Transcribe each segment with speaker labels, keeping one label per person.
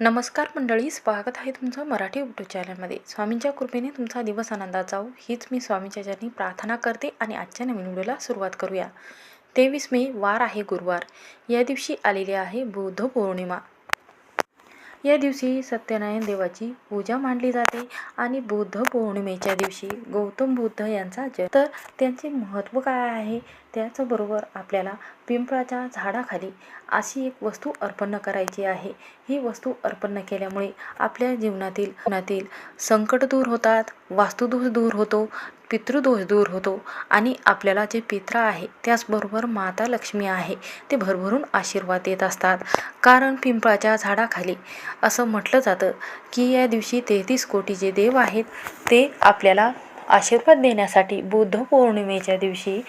Speaker 1: नमस्कार मंडळी स्वागत आहे तुमचं मराठी यूट्यूब चॅनलमध्ये स्वामींच्या कृपेने तुमचा दिवस आनंदात जाऊ हीच मी स्वामींच्या चरणी प्रार्थना करते आणि आजच्या नवीन व्हिडिओला सुरुवात करूया. तेवीस मे वार आहे गुरुवार. या दिवशी आलेली आहे बुद्ध पौर्णिमा. या दिवशी सत्यनारायण देवाची पूजा मांडली जाते आणि बुद्ध पौर्णिमेच्या दिवशी गौतम बुद्ध यांचा जन्म. तर त्यांचे महत्त्व काय आहे? त्याचबरोबर आपल्याला पिंपळाच्या झाडाखाली अशी एक वस्तू अर्पण करायची आहे. ही वस्तू अर्पण केल्यामुळे आपल्या जीवनातील जीवनातील संकट दूर होतात वास्तुदोष दूर होतो पितृदोष दूर होतो आणि आपल्याला जे पित्र आहे त्याचबरोबर माता लक्ष्मी आहे ते भरभरून आशीर्वाद देत असतात. कारण पिंपळाच्या झाडाखाली असं म्हटलं जातं की या दिवशी तेहतीस कोटी जे देव आहेत ते आपल्याला आशीर्वाद देण्यासाठी बुद्ध पौर्णिमेच्या दिवशी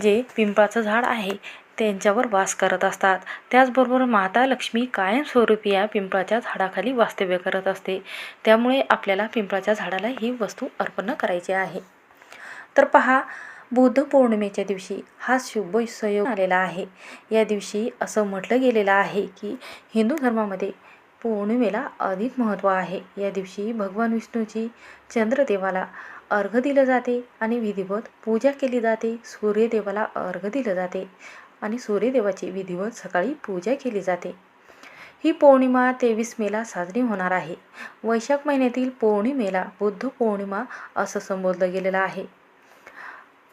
Speaker 1: जे पिंपळाचं झाड आहे त्यांच्यावर वास करत असतात. त्याचबरोबर माता लक्ष्मी कायमस्वरूपी या पिंपळाच्या झाडाखाली वास्तव्य करत असते. त्यामुळे आपल्याला पिंपळाच्या झाडाला ही वस्तू अर्पण करायची आहे. तर पहा बुद्ध पौर्णिमेच्या दिवशी हा शुभ संयोग आलेला आहे. या दिवशी असं म्हटलं गेलेलं आहे की हिंदू धर्मामध्ये पौर्णिमेला अधिक महत्त्व आहे. या दिवशी भगवान विष्णूची चंद्रदेवाला अर्घ दिलं जाते आणि विधिवत पूजा केली जाते. सूर्यदेवाला अर्घ दिलं जाते आणि सूर्यदेवाची विधिवत सकाळी पूजा केली जाते. ही पौर्णिमा तेवीस मेला साजरी होणार आहे. वैशाख महिन्यातील पौर्णिमेला बुद्ध पौर्णिमा असं संबोधलं गेलेलं आहे.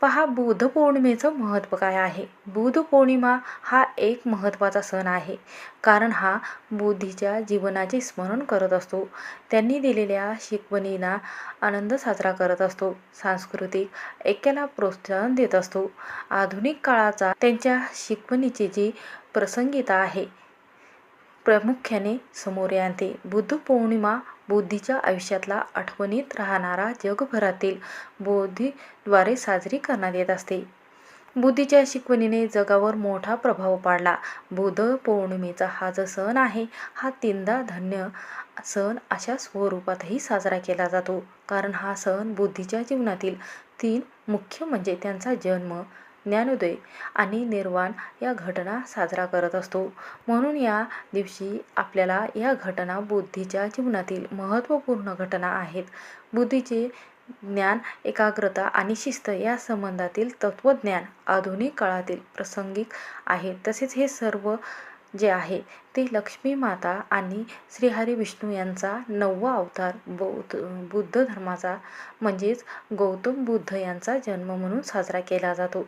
Speaker 1: पहा बुद्ध पौर्णिमेचं महत्त्व काय आहे? बुद्ध पौर्णिमा हा एक महत्त्वाचा सण आहे. कारण हा बुद्धीच्या जीवनाचे स्मरण करत असतो. त्यांनी दिलेल्या शिकवणींना आनंद साजरा करत असतो. सांस्कृतिक ऐक्याला प्रोत्साहन देत असतो. आधुनिक काळाचा त्यांच्या शिकवणीची जी प्रसंगिता आहे प्रामुख्याने समोर आणते बुद्ध पौर्णिमा बुद्धीच्या आयुष्यातला आठवणीत राहणारा जगभरातील बोधीद्वारे साजरी करण्यात येत असते. बुद्धीच्या शिकवणीने जगावर मोठा प्रभाव पाडला. बुद्ध पौर्णिमेचा हा जो सण आहे हा तीनदा धन्य सण अशा स्वरूपातही साजरा केला जातो. कारण हा सण बुद्धीच्या जीवनातील तीन मुख्य म्हणजे त्यांचा जन्म ज्ञानोदय आणि निर्वाण या घटना साजरा करत असतो. म्हणून या दिवशी आपल्याला या घटना बुद्धीच्या जीवनातील महत्त्वपूर्ण घटना आहेत. बुद्धीचे ज्ञान एकाग्रता आणि शिस्त या संबंधातील तत्त्वज्ञान आधुनिक काळातील प्रसंगिक आहे. तसेच हे सर्व जे आहे ते लक्ष्मी माता आणि श्रीहरी विष्णू यांचा नववा अवतार बौद्ध बुद्ध धर्माचा म्हणजेच गौतम बुद्ध यांचा जन्म म्हणून साजरा केला जातो.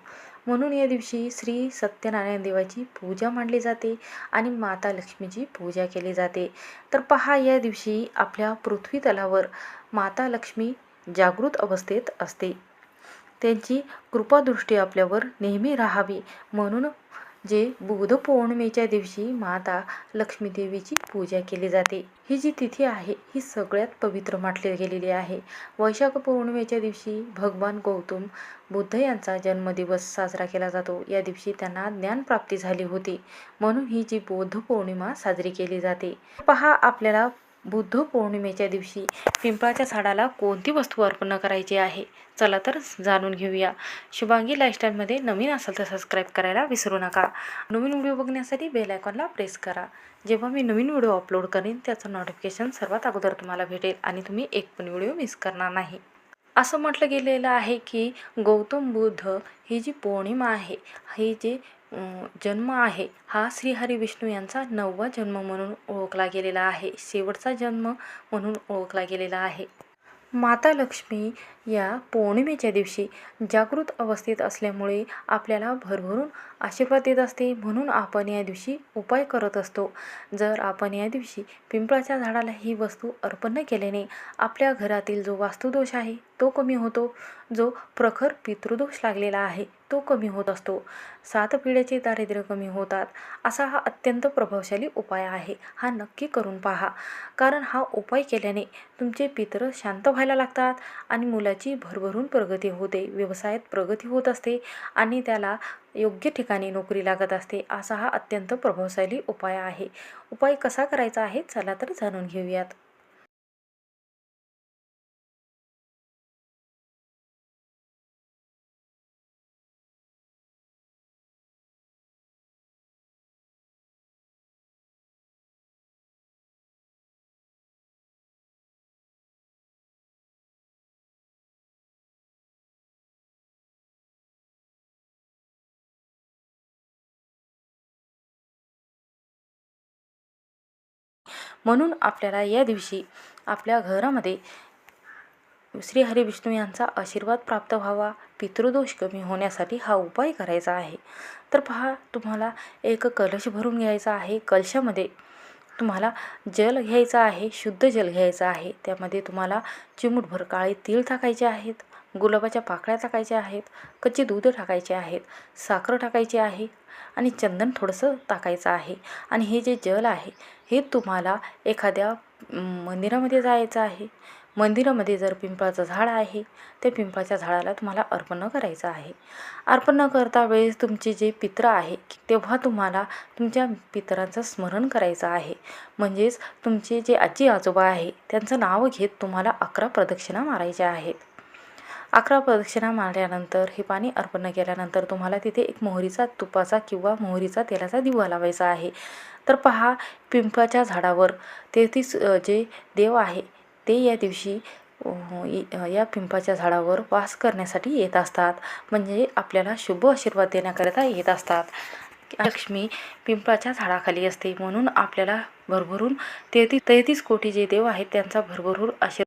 Speaker 1: म्हणून या दिवशी श्री सत्यनारायण देवाची पूजा मांडली जाते आणि माता लक्ष्मीची पूजा केली जाते. तर पहा या दिवशी आपल्या पृथ्वी तलावर माता लक्ष्मी जागृत अवस्थेत असते. त्यांची कृपादृष्टी आपल्यावर नेहमी राहावी म्हणून जे बुध पौर्णिमेच्या दिवशी माता लक्ष्मीदेवीची पूजा केली जाते. ही जी तिथी आहे ही सगळ्यात पवित्र म्हटली गेलेली आहे. वैशाख पौर्णिमेच्या दिवशी भगवान गौतम बुद्ध यांचा जन्मदिवस साजरा केला जातो. या दिवशी त्यांना ज्ञानप्राप्ती झाली होती. म्हणून ही जी बौद्ध पौर्णिमा साजरी केली जाते. पहा आपल्याला बुद्ध पौर्णिमेच्या दिवशी पिंपळाच्या झाडाला कोणती वस्तू अर्पण करायची आहे? चला तर जाणून घेऊया. शुभांगी लाईफस्टाईलमध्ये नवीन असेल तर सबस्क्राईब करायला विसरू नका. नवीन व्हिडिओ बघण्यासाठी बेल आयकॉनला प्रेस करा. जेव्हा मी नवीन व्हिडिओ अपलोड करेन त्याचं नोटिफिकेशन सर्वात अगोदर तुम्हाला भेटेल आणि तुम्ही एक पण व्हिडिओ मिस करणार नाही. असं म्हटलं गेलेलं आहे की गौतम बुद्ध ही जी पौर्णिमा आहे ही जी जन्म आहे. हा श्रीहरी विष्णू यांचा नववा जन्म म्हणून ओळखला गेलेला आहे. शेवटचा जन्म म्हणून ओळखला गेलेला आहे. माता लक्ष्मी या पौर्णिमेच्या दिवशी जागृत अवस्थेत असल्यामुळे आपल्याला भरभरून आशीर्वाद देत असते. म्हणून आपण या दिवशी उपाय करत असतो. जर आपण या दिवशी पिंपळाच्या झाडाला ही वस्तू अर्पण केल्याने आपल्या घरातील जो वास्तुदोष आहे तो कमी होतो. जो प्रखर पितृदोष लागलेला आहे तो कमी होत असतो. सात पिढ्याचे दारिद्र्य कमी होतात. असा हा अत्यंत प्रभावशाली उपाय आहे. हा नक्की करून पहा. कारण हा उपाय केल्याने तुमचे पितर शांत व्हायला लागतात आणि मुलाची भरभरून प्रगती होते. व्यवसायात प्रगती होत असते आणि त्याला योग्य ठिकाणी नोकरी लागत असते. असा हा अत्यंत प्रभावशाली उपाय आहे. उपाय कसा करायचा आहे चला तर जाणून घेऊयात. म्हणून आपल्याला या दिवशी आपल्या घरामध्ये श्री हरी विष्णू यांचा आशीर्वाद प्राप्त व्हावा पितृदोष कमी होण्यासाठी हा उपाय करायचा आहे. तर पहा तुम्हाला एक कलश भरून घ्यायचा आहे. कलशामध्ये तुम्हाला जल घ्यायचं आहे शुद्ध जल घ्यायचं आहे. त्यामध्ये तुम्हाला चिमूटभर काळे तीळ टाकायचे आहेत. गुलाबाच्या पाकळ्या टाकायच्या आहेत कच्चे दूध टाकायचे आहेत साखर टाकायची आहे आणि चंदन थोडंसं टाकायचं आहे. आणि हे जे जल आहे हे तुम्हाला एखाद्या मंदिरामध्ये जायचं आहे. मंदिरामध्ये जर पिंपळाचं झाड आहे त्या पिंपळाच्या झाडाला तुम्हाला अर्पण करायचं आहे. अर्पण न करता वेळेस तुमचे जे पित्र आहे तेव्हा तुम्हाला तुमच्या पितरांचं स्मरण करायचं आहे. म्हणजेच तुमचे जे आजी आजोबा आहे त्यांचं नाव घेत तुम्हाला अकरा प्रदक्षिणा मारायच्या आहेत. अकरा प्रदक्षिणा मारल्यानंतर हे पाणी अर्पण केल्यानंतर तुम्हाला तिथे एक मोहरीचा तुपाचा किंवा मोहरीचा तेलाचा दिवा लावायचा आहे. तर पहा पिंपळाच्या झाडावर तेहतीस जे देव आहे ते या दिवशी या पिंपळाच्या झाडावर वास करण्यासाठी येत असतात. म्हणजे आपल्याला शुभ आशीर्वाद देण्याकरिता येत असतात. लक्ष्मी पिंपळाच्या झाडाखाली असते. म्हणून आपल्याला भरभरून तेहतीस तेहतीस कोटी जे देव आहेत त्यांचा भरभरून आशीर्वाद